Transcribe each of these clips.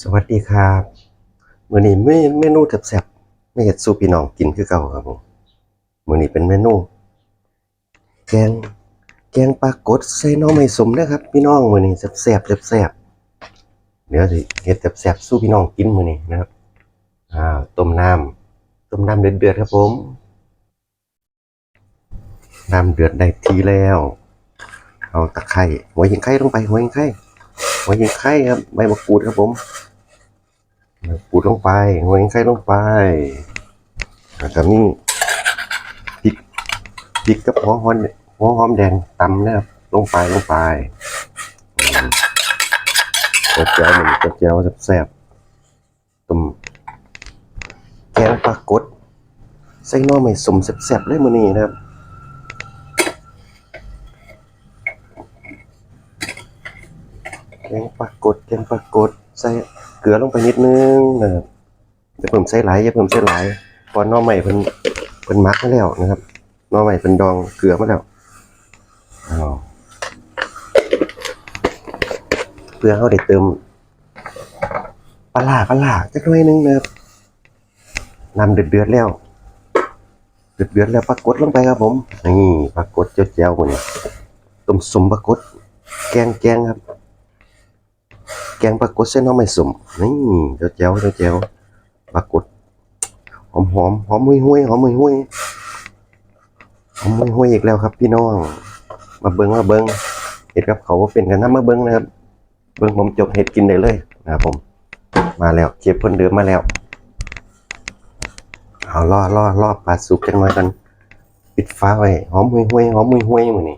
สวัสดีครับมื้อนี้เมเมนูแซ่บๆไม่เฮ็ดสู่พี่น้องกินคือเก่าครับผมมื้อนี้เป็นเมนู แกงแกงปลากดใส่น่องไม้สมนะครับ พี่น้องมื้อนี้แซ่บๆแซ่บๆเดี๋ยวสิเฮ็ดแซ่บๆสู่พี่น้องกินมื้อนี้นะครับอ่าต้มน้ำต้มน้ำเดือดๆครับผมน้ำเดือดได้ทีแล้ว เอาตะไคร้หัวหิงไข่ลงไปหัวหิงไข่ หัวหิงไข่ครับใบมะกรูดครับผมปูดลงไปหัวเองไข่ลงไปแล้วก็มีพริกพริกกับหัวหอมหัวหอมแดงตำนะครับลงไปลงไปอืมเจียวเจียวมันเจียวแซ่บๆต้มแกงปลากดใส่น่อไม้สมแซ่บๆเลยมื้อนี้นะครับ กงปลากดแกงปลากดใส่เกลือลงไปนิดนึงนะครับอย่าเพิ่มใส่หลายอย่าเพิ่มใส่หลายเพอหน้อใหม่เพิ่นเพิ่นมักมาแล้วนะครับน้อใหม่เพิ่นดองเกลือมาแล้วเอาเพื่อเขาได้เติมปลาร้าปลาร้าจักหน่อยนึงนะครับนำเดือดเดือดแล้วเดือดเดือดแล้วปลากดลงไปครับผมนี่ปลากดเจียวๆหมดนี่ต้มสมปลากดแกงแกงครับ แกงปลากดเส้นน้องไม่สุ่มนี่เจ้าเจ้าเจ้าเจ้าปลากดหอมหอมหอมหุยหุยหอมหุยหุยหอมหุยหุยอีกแล้วครับ พี่น้อง มาเบิ้งมาเบิ้งเห็ดกับเขาว่าเป็นกันนะมาเบิ้งนะครับ เบิ้งผมจกเห็ดกินได้เลยนะครับผม มาแล้วเก็บเพิ่นเดิมมาแล้วเอาล่อล่อล่อปลาสุกจังหน่อยกันปิดฟ้าไว้หอมหุยหุยหอมหุยหุยมือนี่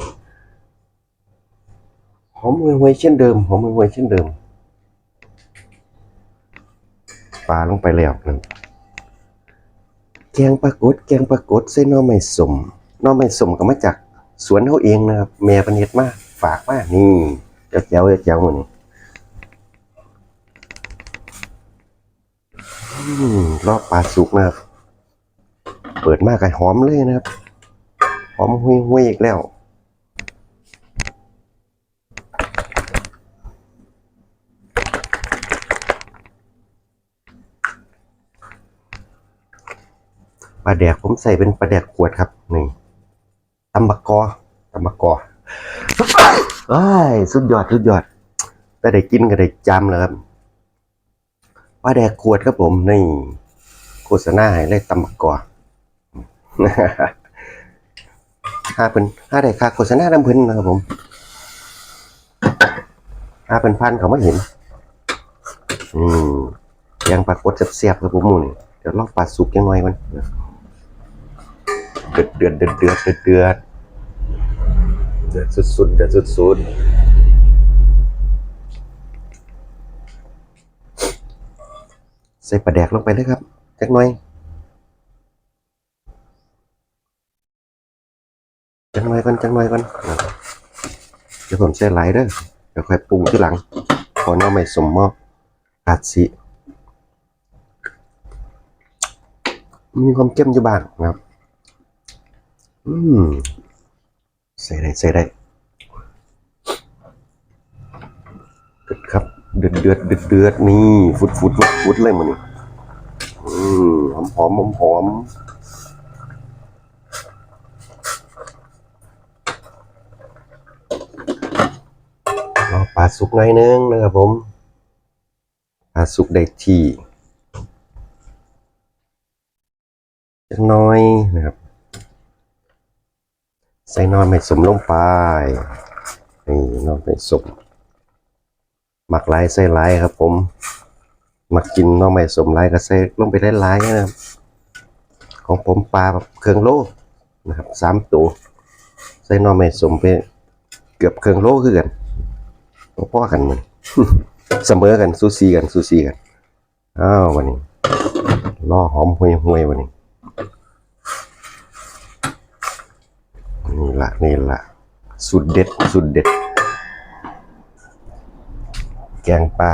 หอมหุยหุยเช่นเดิมหอมหุยหุยเช่นเดิม ปลาลงไปแล้วนะแกงปลากดแกงปลากดใส่น่อไม้สมน่อไม้สมก็มาจากสวนเขาเองนะครับแม่เพันเฮ็ดมากฝากมานี่เจ้าเจ้าเจ้าเหมันอืมรอบปลาสุกนะครับ เปิดมากไก่หอมเลยนะครับ หอมหุยหุยอีกแล้ว ปลาแดกผมใส่เป็นปลาแดกขวดครับนี่ตำบักกอตำบักกอเอ้สุดยอดสุดยอดแต่ได้กินก็ได้จำแล้วครับปลาแดกขวดครับผมนี่โฆษณาให้เลยตำบักกอห้าเป็นห้าได้ค่าโฆษณาดำเพิ่นนะครับผมห้าเป็นพันเขาไม่เห็นอืมยังปลากดเสียบๆครับผมมูนี่เดี๋ยวลองปลาสุกยังไงมัน เดือดเดือดเดือดเดือดเดือดเดือดเดือดสุดๆเดือดสุดๆใส่ปลาแดกลงไปเลยครับจักหน่อยจักหน่อยก่อนจักหน่อยก่อนเดี๋ยวผมใส่หลายเด้อเดี๋ยวค่อยปรุงทีหลังพอน้องไม่สมมออาจสิมีความเข้มอยู่บ้างนะครับ อืมใส่ได้ใส่ได้เดือดครับ เดือดเดือดเดือดเดือดนี่ฟุดฟุดฟุดฟุดเลยมันนี่อืมหอมหอมหอมหอมรอปลาสุกหน่อยนึงนะครับผมปลาสุกได้ที่จักหน้อยนะครับ ใส่นอนไม่สมลงไปนี่นอนไม่สมหมักลายใส่ลายครับ ผมหมักกินนอนไม่สมลายก็ใส่ลงไปได้ลายๆนะครับ ของผมปลาเครื่องโลนะครับสามตัวใส่นอนไม่สมไปเกือบเครื่องโลคือกันพ่อกันมันเสมอกันซูซีกันซูซีกันอ้าววันนี้ล่อหอมห่วยๆวันนี้ นี่ละนี่ละสุดเด็ด สุดเด็ด แกงปลา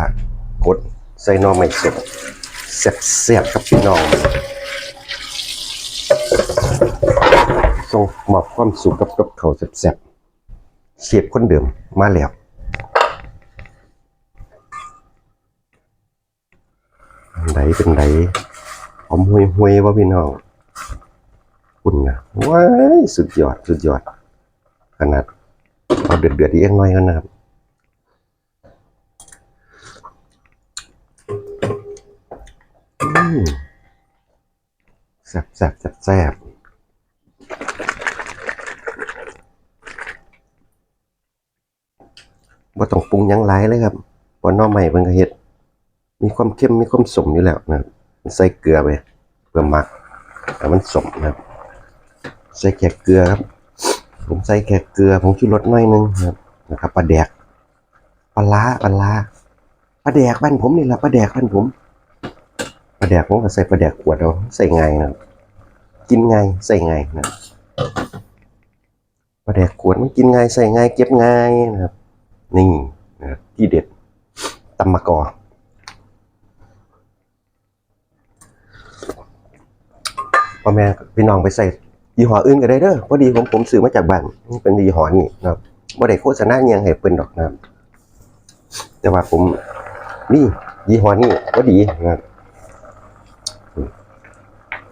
กดใส่น่อไม้สดแซ่บแซ่บๆครับพี่น้องส่งมอบความสุขกับกับเขาวแซ่บเชียบคนเดิมมาแล้วไรเป็นไรหอมห่วยห่วยว่าพี่น้อง คุณนะว้ายสุดยอด สุดยอด ขนาดเอาเดือดเดือดๆอีกน่อยกันนะครับแซ่บแซ่บแซ่บแซ่บว่าต้องปรุงยังไรเลยครับเพอน้อใหม่เพิ่นก็เฮ็ด มีความเข้มมีความสมอยู่แล้วนะครับใส่เกลือไปเพื่อหมักให้มันสมนะครับ ใส่แค่เกลือครับ ผมใส่แค่เกลือผงชูรสหน่อยหนึงนะครับนะครับปลาแดกปลาร้าปลาร้าปลาแดกบ้านผมนี่แหละปลาแดกบ้านผมปลาแดกผมก็ใส่ปลาแดกขวดเอาใส่ไงนะครับกินไงใส่ไงนะปลาแดกขวดมันกินไงใส่ไงเก็บไงนะครับ นี่นะที่เด็ดตำมะกอพ่อแม่พี่น้องไปใส่ ยี่ห้ออื่นก็ได้เด้อพอดีผมผมซื้อมาจากบ้านเป็นยี่ห้อนี้นะครับบ่ได้โฆษณาอิหยังให้เพิ่นดอกนะครับ แต่ว่าผมนี่ยี่ห้อนี้ก็ดีนะครับ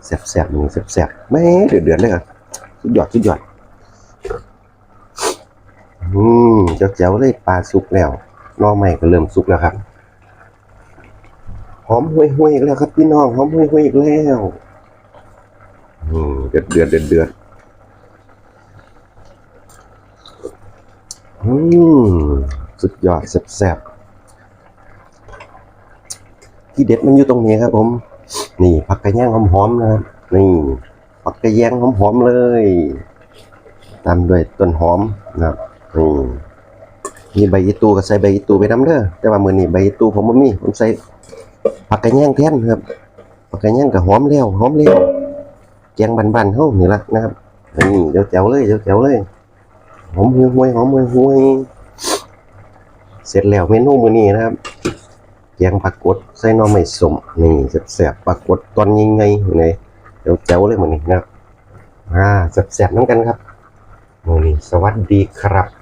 แซ่บๆนี่แซ่บๆแม่เดือดๆเลยอะสุดยอดสุดยอดอืมเจ๋วๆเลยปลาสุกแล้วน้อใหม่ก็เริ่มสุกแล้วครับ หอมห่วยๆอีกแล้วครับพี่น้องหอมห่วยๆอีกแล้ว เดือดเดือดเดือดเดือดอืมสุดยอดแซ่บๆที่เด็ดมันอยู่ตรงนี้ครับผม นี่ผักกระแยงหอมๆนะครับนี่ผักกระแยงหอมๆเลย ตามด้วยต้นหอมนะครับนี่มีใบยีตูก็ใส่ใบยีตูไปน้ำเด้อแต่ว่ามือนี้ใบยีตูผมบ่มีผมใส่ผักกระแยงแทนครับผักกระแยงก็หอมแล้วหอมแล้ว แกงบันๆเฮานี่ล่ะนะครับนี่เดี๋ยวแจ๋วเลยเดี๋ยวแจ๋วเลยหอมห่วยหอมห่วยเสร็จแล้วเมนูมื้อนี้นะครับแกงผักกดใส่หน่อไม้สมนี่แซ่บๆผักกดตอนใหญ่ๆอยู่ในเดี๋ยวแจ๋วเลยมื้อนี้นะครับอ่าแซ่บๆนํกันครับมื้อนี้สวัสดีครับ